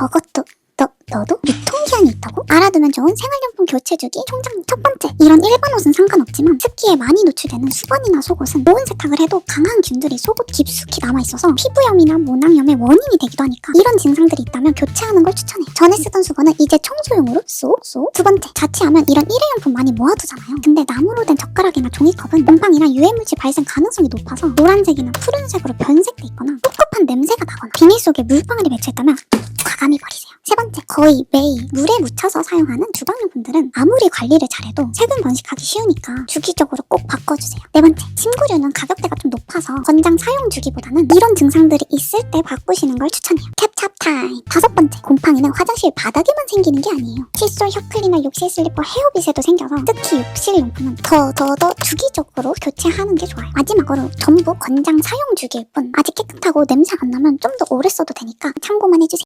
저것도 너, 너도? 유통기한이 있다고? 알아두면 좋은 생활용품 교체 주기? 총정리 첫 번째. 이런 일반 옷은 상관없지만 습기에 많이 노출되는 수건이나 속옷은 보온 세탁을 해도 강한 균들이 속옷 깊숙이 남아있어서 피부염이나 모낭염의 원인이 되기도 하니까 이런 증상들이 있다면 교체하는 걸 추천해요 전에 쓰던 수건은 이제 청소용으로 쏙쏙. 두 번째. 자취하면 이런 일회용품 많이 모아두잖아요. 근데 나무로 된 젓가락이나 종이컵은 곰팡이나 유해물질 발생 가능성이 높아서 노란색이나 푸른색으로 변색돼 있거나 꿉꿉한 냄새가 나거나 비닐 속에 물방울이 맺혀있다면 과감히 버리세요. 세 번째, 거의 매일 물에 묻혀서 사용하는 주방용품들은 아무리 관리를 잘해도 세균 번식하기 쉬우니까 주기적으로 꼭 바꿔주세요. 네 번째, 침구류는 가격대가 좀 높아서 권장 사용 주기보다는 이런 증상들이 있을 때 바꾸시는 걸 추천해요. 캡찹 타임. 다섯 번째, 곰팡이는 화장실 바닥에만 생기는 게 아니에요. 칫솔, 혀클리너, 욕실 슬리퍼, 헤어빗에도 생겨서 특히 욕실 용품은 더 더 더 주기적으로 교체하는 게 좋아요. 마지막으로 전부 권장 사용 주기일 뿐 아직 깨끗하고 냄새 안 나면 좀 더 오래 써도 되니까 참고만 해주세요.